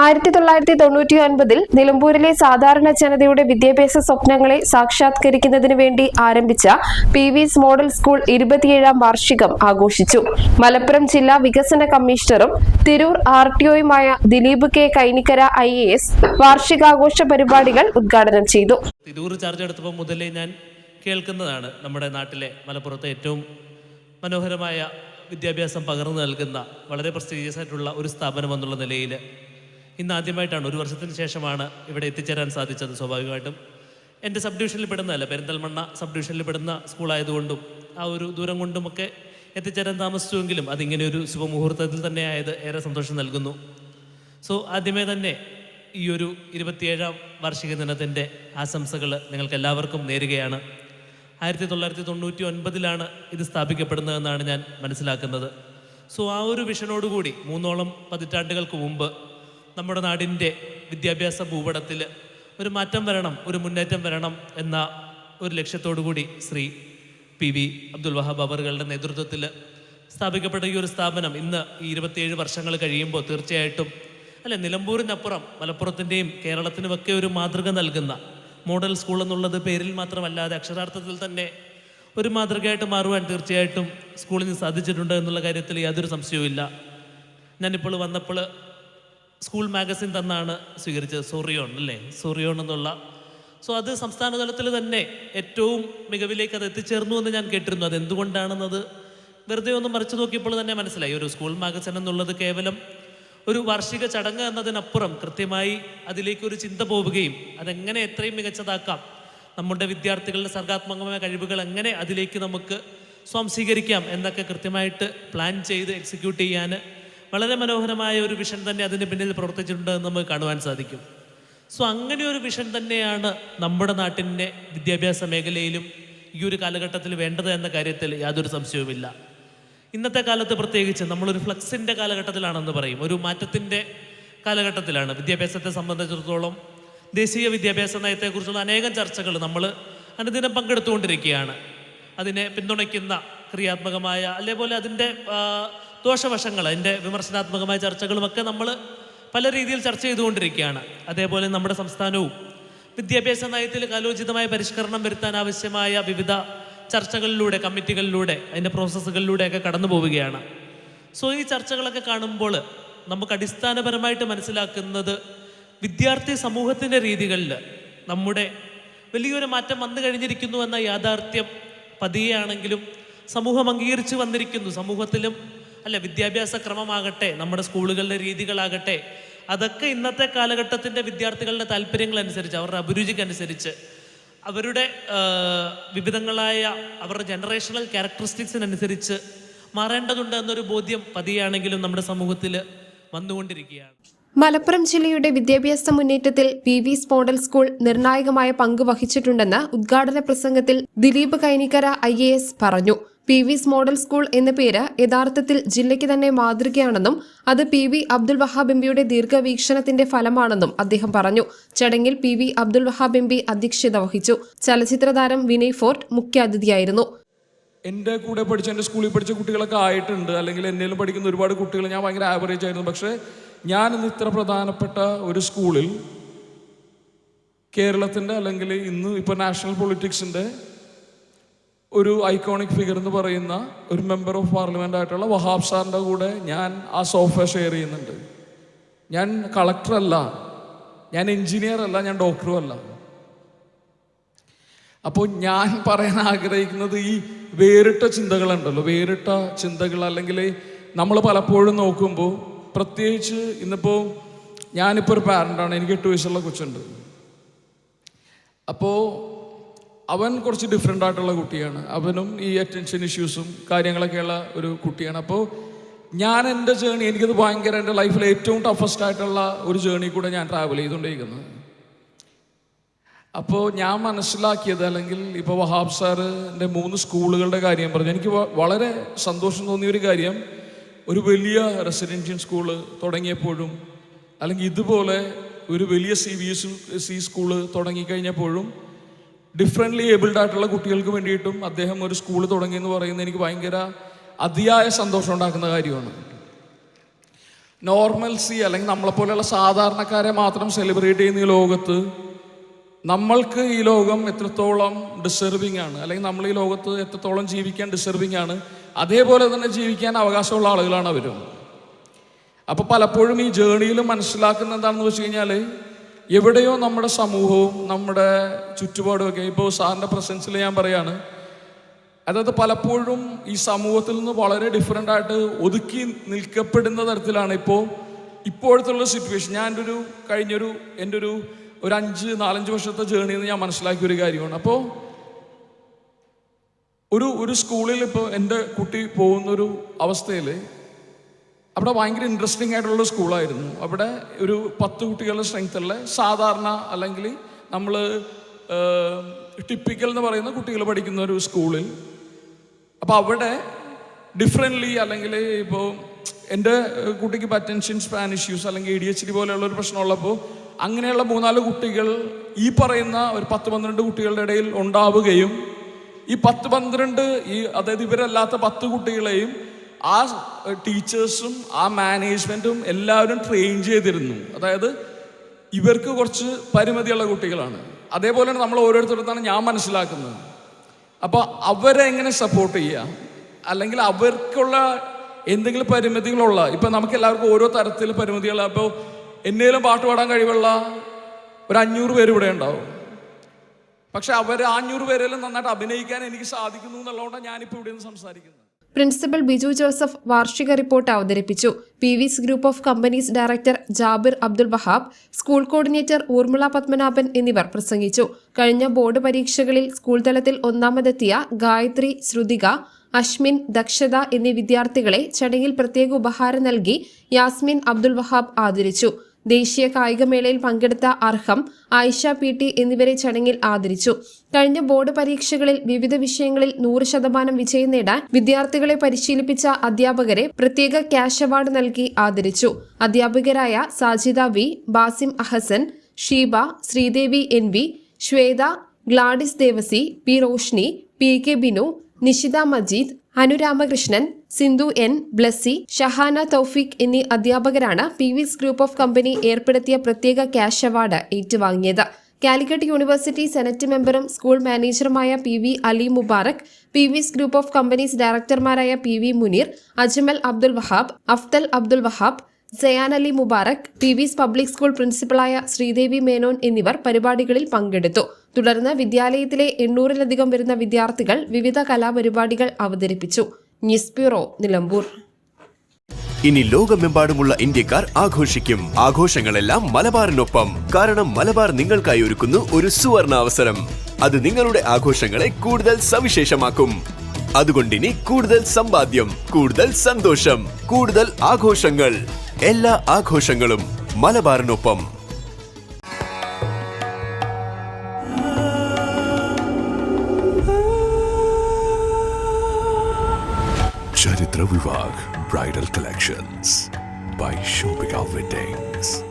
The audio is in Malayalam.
ആയിരത്തി തൊള്ളായിരത്തി തൊണ്ണൂറ്റി ഒൻപതിൽ നിലമ്പൂരിലെ സാധാരണ ജനതയുടെ വിദ്യാഭ്യാസ സ്വപ്നങ്ങളെ സാക്ഷാത്കരിക്കുന്നതിന് വേണ്ടി ആരംഭിച്ച പി വിസ് മോഡൽ സ്കൂൾ ഇരുപത്തിയേഴാം വാർഷികം ആഘോഷിച്ചു. മലപ്പുറം ജില്ലാ വികസന കമ്മീഷണറും Tirur R T ഒയുമായ Dileep K Kainikkara I A S വാർഷികാഘോഷ പരിപാടികൾ ഉദ്ഘാടനം ചെയ്തു. തിരൂർ ചാർജ് എടുത്തപ്പോൾ മുതലേ ഞാൻ കേൾക്കുന്നതാണ് നമ്മുടെ നാട്ടിലെ മലപ്പുറത്തെ ഏറ്റവും മനോഹരമായ വിദ്യാഭ്യാസം പകർന്നു നൽകുന്ന വളരെ പ്രസ്റ്റീജിയസ് ആയിട്ടുള്ള ഒരു സ്ഥാപനം എന്നുള്ള നിലയിൽ ഇന്ന് ആദ്യമായിട്ടാണ് ഒരു വർഷത്തിന് ശേഷമാണ് ഇവിടെ എത്തിച്ചേരാൻ സാധിച്ചത് സ്വാഭാവികമായിട്ടും. എന്റെ സബ് ഡിവിഷനിൽ പെടുന്നതല്ല പെരിന്തൽമണ്ണ സബ് ഡിവിഷനിൽ പെടുന്ന സ്കൂളായതുകൊണ്ടും ആ ഒരു ദൂരം കൊണ്ടുമൊക്കെ എത്തിച്ചേരാൻ താമസിച്ചുവെങ്കിലും അതിങ്ങനെ ഒരു ശുഭമുഹൂർത്തത്തിൽ തന്നെ ആയത് ഏറെ സന്തോഷം നൽകുന്നു. സോ ആദ്യമേ തന്നെ ഈ ഒരു ഇരുപത്തിയേഴാം വാർഷിക ദിനത്തിന്റെ ആശംസകൾ നിങ്ങൾക്ക് എല്ലാവർക്കും നേരുകയാണ്. ആയിരത്തി തൊള്ളായിരത്തി തൊണ്ണൂറ്റി ഒൻപതിലാണ് ഇത് സ്ഥാപിക്കപ്പെടുന്നതെന്നാണ് ഞാൻ മനസ്സിലാക്കുന്നത്. സോ ആ ഒരു വിഷനോടുകൂടി മൂന്നോളം പതിറ്റാണ്ടുകൾക്ക് മുമ്പ് നമ്മുടെ നാടിന്റെ വിദ്യാഭ്യാസ ഭൂപടത്തിൽ ഒരു മാറ്റം വരണം ഒരു മുന്നേറ്റം വരണം എന്ന ഒരു ലക്ഷ്യത്തോടു കൂടി ശ്രീ പി വി അബ്ദുൽ വഹാബ് അവറുകളുടെ നേതൃത്വത്തിൽ സ്ഥാപിക്കപ്പെട്ട ഈ ഒരു സ്ഥാപനം ഇന്ന് ഈ ഇരുപത്തിയേഴ് വർഷങ്ങൾ കഴിയുമ്പോൾ തീർച്ചയായിട്ടും അല്ലെ നിലമ്പൂരിനപ്പുറം മലപ്പുറത്തിന്റെയും കേരളത്തിനുമൊക്കെ ഒരു മാതൃക നൽകുന്ന മോഡൽ സ്കൂൾ എന്നുള്ളത് പേരിൽ മാത്രമല്ലാതെ അക്ഷരാർത്ഥത്തിൽ തന്നെ ഒരു മാതൃകയായിട്ട് മാറുവാൻ തീർച്ചയായിട്ടും സ്കൂളിന് സാധിച്ചിട്ടുണ്ട് എന്നുള്ള കാര്യത്തിൽ യാതൊരു സംശയവുമില്ല. ഞാനിപ്പോൾ വന്നപ്പോൾ സ്കൂൾ മാഗസിൻ തന്നാണ് സ്വീകരിച്ചത് സൊറിയോൺ അല്ലേ? സൊറിയോൺ എന്നുള്ള. സോ അത് സംസ്ഥാന തലത്തിൽ തന്നെ ഏറ്റവും മികവിലേക്ക് അത് എത്തിച്ചേർന്നു എന്ന് ഞാൻ കേട്ടിരുന്നു. അത് എന്തുകൊണ്ടാണെന്നത് വെറുതെ ഒന്ന് മറിച്ചു നോക്കിയപ്പോൾ തന്നെ മനസ്സിലായി. ഒരു സ്കൂൾ മാഗസിൻ എന്നുള്ളത് കേവലം ഒരു വാർഷിക ചടങ്ങ് എന്നതിനപ്പുറം കൃത്യമായി അതിലേക്ക് ഒരു ചിന്ത പോവുകയും അതെങ്ങനെ എത്രയും മികച്ചതാക്കാം നമ്മുടെ വിദ്യാർത്ഥികളുടെ സർഗാത്മകമായ കഴിവുകൾ എങ്ങനെ അതിലേക്ക് നമുക്ക് സ്വാംശീകരിക്കാം എന്നൊക്കെ കൃത്യമായിട്ട് പ്ലാൻ ചെയ്ത് എക്സിക്യൂട്ട് ചെയ്യാൻ വളരെ മനോഹരമായ ഒരു വിഷൻ തന്നെ അതിന് പിന്നിൽ പ്രവർത്തിച്ചിട്ടുണ്ട് എന്ന് നമുക്ക് കാണുവാൻ സാധിക്കും. സോ അങ്ങനെ ഒരു വിഷൻ തന്നെയാണ് നമ്മുടെ നാട്ടിന്റെ വിദ്യാഭ്യാസ മേഖലയിലും ഈ ഒരു കാലഘട്ടത്തിൽ വേണ്ടത് എന്ന കാര്യത്തിൽ യാതൊരു സംശയവുമില്ല. ഇന്നത്തെ കാലത്ത് പ്രത്യേകിച്ച് നമ്മളൊരു ഫ്ലക്സിന്റെ കാലഘട്ടത്തിലാണെന്ന് പറയും. ഒരു മാറ്റത്തിന്റെ കാലഘട്ടത്തിലാണ്. വിദ്യാഭ്യാസത്തെ സംബന്ധിച്ചിടത്തോളം ദേശീയ വിദ്യാഭ്യാസ നയത്തെക്കുറിച്ചുള്ള അനേകം ചർച്ചകൾ നമ്മൾ അനുദിനം പങ്കെടുത്തുകൊണ്ടിരിക്കുകയാണ്. അതിനെ പിന്തുണയ്ക്കുന്ന ക്രിയാത്മകമായ അതേപോലെ അതിന്റെ ദോഷവശങ്ങൾ അതിന്റെ വിമർശനാത്മകമായ ചർച്ചകളുമൊക്കെ നമ്മൾ പല രീതിയിൽ ചർച്ച ചെയ്തുകൊണ്ടിരിക്കുകയാണ്. അതേപോലെ നമ്മുടെ സംസ്ഥാനവും വിദ്യാഭ്യാസ നയത്തിൽ കാലോചിതമായ പരിഷ്കരണം വരുത്താൻ ആവശ്യമായ വിവിധ ചർച്ചകളിലൂടെ കമ്മിറ്റികളിലൂടെ അതിന്റെ പ്രോസസ്സുകളിലൂടെയൊക്കെ കടന്നു പോവുകയാണ്. സോ ഈ ചർച്ചകളൊക്കെ കാണുമ്പോൾ നമുക്ക് അടിസ്ഥാനപരമായിട്ട് മനസ്സിലാക്കുന്നത് വിദ്യാർത്ഥി സമൂഹത്തിന്റെ രീതികളിൽ നമ്മുടെ വലിയൊരു മാറ്റം വന്നു കഴിഞ്ഞിരിക്കുന്നു എന്ന യാഥാർത്ഥ്യം പതിയെയാണെങ്കിലും സമൂഹം അംഗീകരിച്ചു വന്നിരിക്കുന്നു. സമൂഹത്തിലും അല്ല വിദ്യാഭ്യാസ ക്രമമാകട്ടെ നമ്മുടെ സ്കൂളുകളുടെ രീതികളാകട്ടെ അതൊക്കെ ഇന്നത്തെ കാലഘട്ടത്തിന്റെ വിദ്യാർത്ഥികളുടെ താല്പര്യങ്ങളനുസരിച്ച് അവരുടെ അഭിരുചിക്കനുസരിച്ച് അവരുടെ വിവിധങ്ങളായ അവരുടെ ജനറേഷണൽ ക്യാരക്ടറിസ്റ്റിക്സിനനുസരിച്ച് മാറേണ്ടതുണ്ട് എന്നൊരു ബോധ്യം പതിയാണെങ്കിലും നമ്മുടെ സമൂഹത്തിൽ വന്നുകൊണ്ടിരിക്കുകയാണ്. മലപ്പുറം ജില്ലയുടെ വിദ്യാഭ്യാസ മുന്നേറ്റത്തിൽ പി വി മോഡൽ സ്കൂൾ നിർണായകമായ പങ്ക് വഹിച്ചിട്ടുണ്ടെന്ന് ഉദ്ഘാടന പ്രസംഗത്തിൽ ദിലീപ് കൈനിക്കര ഐ പറഞ്ഞു. പി വിസ് മോഡൽ സ്കൂൾ എന്ന പേര് യഥാർത്ഥത്തിൽ ജില്ലയ്ക്ക് തന്നെ മാതൃകയാണെന്നും അത് പി വി അബ്ദുൽ വഹാബ് എംപിയുടെ ദീർഘവീക്ഷണത്തിന്റെ ഫലമാണെന്നും അദ്ദേഹം പറഞ്ഞു. ചടങ്ങിൽ P V Abdul Wahab MP അധ്യക്ഷത വഹിച്ചു. ചലച്ചിത്ര താരം വിനയ് ഫോർട്ട് മുഖ്യാതിഥിയായിരുന്നു. എന്റെ കൂടെ പഠിച്ച എന്റെ സ്കൂളിൽ പഠിച്ച കുട്ടികളൊക്കെ ആയിട്ടുണ്ട്. അല്ലെങ്കിൽ എന്നേലും പഠിക്കുന്ന ഒരുപാട് കുട്ടികൾ ഞാൻ ഭയങ്കര ആവറേജ് ആയിരുന്നു. പക്ഷേ ഞാൻ ഇന്ന് ഇത്ര പ്രധാനപ്പെട്ട ഒരു സ്കൂളിൽ കേരളത്തിന്റെ അല്ലെങ്കിൽ ഇന്ന് ഇപ്പോൾ നാഷണൽ പൊളിറ്റിക്സിന്റെ ഒരു ഐക്കോണിക് ഫിഗർ എന്ന് പറയുന്ന ഒരു മെമ്പർ ഓഫ് പാർലമെന്റ് ആയിട്ടുള്ള വഹാബ് സാറിന്റെ കൂടെ ഞാൻ ആ സോഫ ഷെയർ ചെയ്യുന്നുണ്ട്. ഞാൻ കളക്ടറല്ല ഞാൻ എഞ്ചിനീയർ അല്ല ഞാൻ ഡോക്ടറും അല്ല. അപ്പോൾ ഞാൻ പറയാൻ ആഗ്രഹിക്കുന്നത് ഈ വേറിട്ട ചിന്തകളുണ്ടല്ലോ. വേറിട്ട ചിന്തകൾ അല്ലെങ്കിൽ നമ്മൾ പലപ്പോഴും നോക്കുമ്പോൾ പ്രത്യേകിച്ച് ഇന്നിപ്പോൾ ഞാനിപ്പോൾ ഒരു പാരന്റാണ് എനിക്ക് എട്ട് വയസ്സുള്ള കൊച്ചുണ്ട്. അപ്പോൾ അവൻ കുറച്ച് ഡിഫറെന്റ് ആയിട്ടുള്ള കുട്ടിയാണ്. അവനും ഈ അറ്റൻഷൻ ഇഷ്യൂസും കാര്യങ്ങളൊക്കെയുള്ള ഒരു കുട്ടിയാണ്. അപ്പോൾ ഞാൻ എന്റെ ജേണി എനിക്കത് ഭയങ്കര എന്റെ ലൈഫിൽ ഏറ്റവും ടഫസ്റ്റ് ആയിട്ടുള്ള ഒരു ജേണി കൂടെ ഞാൻ ട്രാവൽ ചെയ്തുകൊണ്ടിരിക്കുന്നത് അപ്പോൾ ഞാൻ മനസ്സിലാക്കിയത് അല്ലെങ്കിൽ ഇപ്പോൾ വഹാബ് സാറിന്റെ മൂന്ന് സ്കൂളുകളുടെ കാര്യം പറഞ്ഞു. എനിക്ക് വളരെ സന്തോഷം തോന്നിയ ഒരു കാര്യം ഒരു വലിയ റെസിഡൻഷ്യൽ സ്കൂൾ തുടങ്ങിയപ്പോഴും അല്ലെങ്കിൽ ഇതുപോലെ ഒരു വലിയ C B S C school തുടങ്ങിക്കഴിഞ്ഞപ്പോഴും differently abled ആയിട്ടുള്ള കുട്ടികൾക്ക് വേണ്ടിയിട്ടും അദ്ദേഹം ഒരു സ്കൂൾ തുടങ്ങിയെന്ന് പറയുന്നത് എനിക്ക് ഭയങ്കര അതിയായ സന്തോഷം ഉണ്ടാക്കുന്ന കാര്യമാണ്. നോർമൽസി അല്ലെങ്കിൽ നമ്മളെപ്പോലെയുള്ള സാധാരണക്കാരെ മാത്രം സെലിബ്രേറ്റ് ചെയ്യുന്ന ഈ ലോകത്ത് നമ്മൾക്ക് ഈ ലോകം എത്രത്തോളം ഡിസർവിങ് ആണ്. അല്ലെങ്കിൽ നമ്മൾ ഈ ലോകത്ത് എത്രത്തോളം ജീവിക്കാൻ ഡിസർവിങ് ആണ്. അതേപോലെ തന്നെ ജീവിക്കാൻ അവകാശമുള്ള ആളുകളാണ് അവരും. അപ്പോൾ പലപ്പോഴും ഈ ജേണിയിൽ മനസ്സിലാക്കുന്ന എന്താണെന്ന് വെച്ച് കഴിഞ്ഞാൽ എവിടെയോ നമ്മുടെ സമൂഹവും നമ്മുടെ ചുറ്റുപാടും ഒക്കെ ഇപ്പോൾ സാറിന്റെ പ്രസൻസിൽ ഞാൻ പറയാണ് അതായത് പലപ്പോഴും ഈ സമൂഹത്തിൽ നിന്ന് വളരെ ഡിഫറെന്റ് ആയിട്ട് ഒതുക്കി നിൽക്കപ്പെടുന്ന തരത്തിലാണ് ഇപ്പോൾ ഇപ്പോഴത്തെ ഉള്ള സിറ്റുവേഷൻ ഞാൻ എന്റെ ഒരു കഴിഞ്ഞൊരു എന്റെ ഒരു ഒരു അഞ്ച് നാലഞ്ച് വർഷത്തെ ജേണിയിൽ നിന്ന് ഞാൻ മനസ്സിലാക്കിയ ഒരു കാര്യമാണ്. അപ്പോൾ ഒരു ഒരു സ്കൂളിൽ ഇപ്പോൾ എന്റെ കുട്ടി പോകുന്നൊരു അവസ്ഥയിൽ അവിടെ ഭയങ്കര ഇൻട്രസ്റ്റിംഗ് ആയിട്ടുള്ള സ്കൂളായിരുന്നു. അവിടെ ഒരു പത്ത് കുട്ടികളുടെ സ്ട്രെങ്ത്തുള്ള സാധാരണ അല്ലെങ്കിൽ നമ്മൾ ടിപ്പിക്കൽ എന്ന് പറയുന്ന കുട്ടികൾ പഠിക്കുന്ന ഒരു സ്കൂളിൽ. അപ്പോൾ അവിടെ ഡിഫറെന്റ്ലി അല്ലെങ്കിൽ ഇപ്പോൾ എന്റെ കുട്ടിക്ക് ഇപ്പോൾ അറ്റൻഷൻ സ്പാൻ ഇഷ്യൂസ് അല്ലെങ്കിൽ എ ഡി എച്ച് ഡി പോലെയുള്ള ഒരു പ്രശ്നമുള്ളപ്പോൾ അങ്ങനെയുള്ള മൂന്നാൽ കുട്ടികൾ ഈ പറയുന്ന ഒരു പത്ത് പന്ത്രണ്ട് കുട്ടികളുടെ ഇടയിൽ ഉണ്ടാവുകയും ഈ പത്ത് പന്ത്രണ്ട് ഈ അതായത് ഇവരല്ലാത്ത പത്ത് കുട്ടികളെയും ആ ടീച്ചേഴ്സും ആ മാനേജ്മെന്റും എല്ലാവരും ട്രെയിൻ ചെയ്തിരുന്നു. അതായത് ഇവർക്ക് കുറച്ച് പരിമിതിയുള്ള കുട്ടികളാണ്. അതേപോലെ തന്നെ നമ്മൾ ഓരോരുത്തരുത്താണ് ഞാൻ മനസ്സിലാക്കുന്നത്. അപ്പോൾ അവരെ എങ്ങനെ സപ്പോർട്ട് ചെയ്യുക അല്ലെങ്കിൽ അവർക്കുള്ള എന്തെങ്കിലും പരിമിതികളുള്ള ഇപ്പം നമുക്ക് എല്ലാവർക്കും ഓരോ തരത്തിൽ പരിമിതികൾ അപ്പോൾ എന്തെങ്കിലും പാട്ട് പാടാൻ കഴിവുള്ള ഒരു അഞ്ഞൂറ് പേര് ഇവിടെ ഉണ്ടാവും. പക്ഷെ അവർ അഞ്ഞൂറ് പേരെല്ലാം നന്നായിട്ട് അഭിനയിക്കാൻ എനിക്ക് സാധിക്കുന്നു എന്നുള്ളതുകൊണ്ടാണ് ഞാനിപ്പോൾ ഇവിടെ നിന്ന് സംസാരിക്കുന്നത്. പ്രിൻസിപ്പൽ ബിജു ജോസഫ് വാർഷിക റിപ്പോർട്ട് അവതരിപ്പിച്ചു. P V's group of companies director Jabir Abdul Wahab school coordinator Urmila Padmanabhan എന്നിവർ പ്രസംഗിച്ചു. കഴിഞ്ഞ ബോർഡ് പരീക്ഷകളിൽ സ്കൂൾ തലത്തിൽ ഒന്നാമതെത്തിയ ഗായത്രി ശ്രുതിക അശ്മിൻ ദക്ഷത എന്നീ വിദ്യാർത്ഥികളെ ചടങ്ങിൽ പ്രത്യേക ഉപഹാരം നൽകി യാസ്മിൻ അബ്ദുൽ വഹാബ് ആദരിച്ചു. ദേശീയ കായികമേളയിൽ പങ്കെടുത്ത അർഹം ആയിഷ പി ടി എന്നിവരെ ചടങ്ങിൽ ആദരിച്ചു. കഴിഞ്ഞ ബോർഡ് പരീക്ഷകളിൽ വിവിധ വിഷയങ്ങളിൽ നൂറ് ശതമാനം വിജയം നേടാൻ വിദ്യാർത്ഥികളെ പരിശീലിപ്പിച്ച അധ്യാപകരെ പ്രത്യേക ക്യാഷ് അവാർഡ് നൽകി ആദരിച്ചു. അധ്യാപകരായ Sajida V Basim Ahsan Sheeba Sreedevi N V Swetha Gladys Devasi P Roshni P K Binu Nishitha Majeed Anuramakrishnan Sindhu N Blessy Shahana Thoufeeq എന്നീ അധ്യാപകരാണ് P V's group of company ഏർപ്പെടുത്തിയ പ്രത്യേക ക്യാഷ് അവാർഡ് ഏറ്റുവാങ്ങിയത്. കാലിക്കറ്റ് യൂണിവേഴ്സിറ്റി സെനറ്റ് മെമ്പറും school മാനേജറുമായ P V Ali Mubarak P V's group of companies ഡയറക്ടർമാരായ P V Muneer Ajmal Abdul Wahab Afthal Abdul Wahab Sayan Ali Mubarak P V's public school പ്രിൻസിപ്പളായ Sreedevi Menon എന്നിവർ പരിപാടികളിൽ പങ്കെടുത്തു. തുടർന്ന് വിദ്യാലയത്തിലെ എണ്ണൂറിലധികം വരുന്ന വിദ്യാർത്ഥികൾ വിവിധ കലാപരിപാടികൾ അവതരിപ്പിച്ചു. News bureau Nilambur. ഇനി ലോകമെമ്പാടുമുള്ള ഇന്ത്യക്കാർ ആഘോഷിക്കും. ആഘോഷങ്ങളെല്ലാം മലബാറിനൊപ്പം. കാരണം മലബാർ നിങ്ങൾക്കായി ഒരുക്കുന്നു ഒരു സുവർണ അവസരം അത് നിങ്ങളുടെ ആഘോഷങ്ങളെ കൂടുതൽ സവിശേഷമാക്കും. അതുകൊണ്ടിനി കൂടുതൽ സമ്പാദ്യം കൂടുതൽ സന്തോഷം കൂടുതൽ ആഘോഷങ്ങൾ. എല്ലാ ആഘോഷങ്ങളും മലബാറിനൊപ്പം Charitra Vivag Bridal Collections by Shobika Weddings.